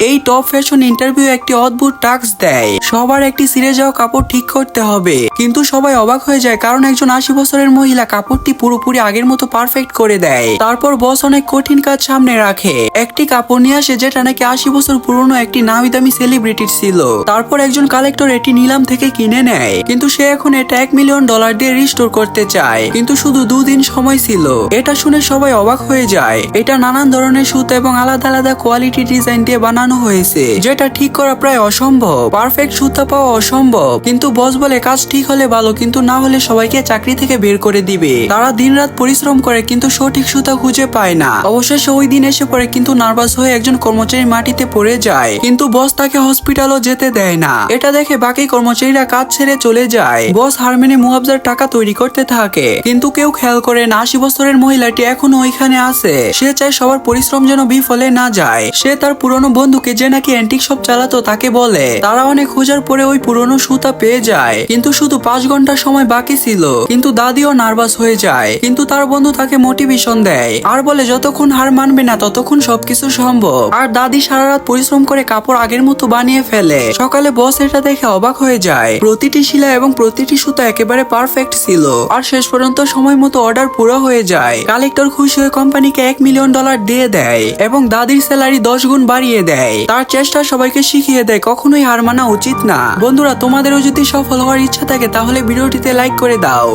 এই top fashion interview একটি অদ্ভুত টাস্ক দেয়। সবার একটি সিরে যাওয়া কাপড় ঠিক করতে হবে। কিন্তু সবাই অবাক হয়ে যায় কারণ একজন আশি বছরের মহিলা কাপড়টি পুরোপুরি আগের মতো পারফেক্ট করে দেয়। তারপর বস অনেক কঠিন কাজ সামনে রাখে। একটি কাপড় নিয়ে আসে যেটা নাকি আশি বছর পুরনো একটি নামি দামি সেলিব্রিটির ছিল। তারপর একজন কালেক্টর এটি নিলাম থেকে কিনে নেয়। কিন্তু সে এখন এটা এক মিলিয়ন ডলার দিয়ে রিস্টোর করতে চায়। কিন্তু শুধু দুদিন সময় ছিল। এটা শুনে সবাই অবাক হয়ে যায়। এটা নানান ধরনের সুতা এবং আলাদা আলাদা কোয়ালিটি ডিজাইন দিয়ে বানানো হয়েছে। যেটা ঠিক করা প্রায় অসম্ভব। পারফেক্ট সুতা পাওয়া অসম্ভব। কিন্তু বস বলে কাজ ঠিক হলে ভালো, কিন্তু না হলে সবাইকে চাকরি থেকে বের করে দিবে। তারা দিনরাত পরিশ্রম করে, কিন্তু সঠিক সুতা খুঁজে পায় না। অবশেষে ওই দিন এসে পড়ে, কিন্তু নার্ভাস হয়ে একজন কর্মচারী মাটিতে পড়ে যায়। কিন্তু বস তাকে হসপিটালও যেতে দেয় না। এটা দেখে বাকি কর্মচারীরা কাজ ছেড়ে চলে যায়। বস হার মেনে মুআবজার টাকা তৈরি করতে থাকে। কিন্তু কেউ খেয়াল করে না, আশি বছরের মহিলাটি এখনও ওইখানে আছে। সে চায় সবার পরিশ্রম যেন বিফলে না যায়। সে তার পুরনো বন্ধুকে যে নাকি অ্যান্টিক শপ চালাতো তাকে বলে। তারা অনেক খোঁজার পরে ওই পুরনো সুতা পেয়ে যায়। কিন্তু শুধু পাঁচ ঘণ্টার সময় বাকি ছিল। কিন্তু দাদিও নার্ভাস হয়ে যায়। কিন্তু তার বন্ধু তাকে মোটিভেশন দেয়। আর বলে, যতক্ষণ হার মানবে না, ততক্ষণ সবকিছু সম্ভব। আর দাদি সারা রাত পরিশ্রম করে কাপড় আগের মতো বানিয়ে ফেলে। সকালে বস এটা দেখে অবাক হয়ে যায়। প্রতিটি শিলা এবং প্রতিটি সুতা একেবারে পারফেক্ট ছিল। আর শেষ পর্যন্ত সময় মতো অর্ডার পুরো হয়ে যায়। কালেক্টর খুশি হয়ে কোম্পানিকে এক মিলিয়ন ডলার দিয়ে দেয় এবং দাদির স্যালারি দশ গুণ বাড়িয়ে দেয়। তার চেষ্টা সবাইকে শিখিয়ে দেয়, কখনোই হার মানা উচিত না। বন্ধুরা, তোমাদেরও যদি সফল হওয়ার ইচ্ছা থাকে, তাহলে ভিডিওটিতে লাইক করে দাও।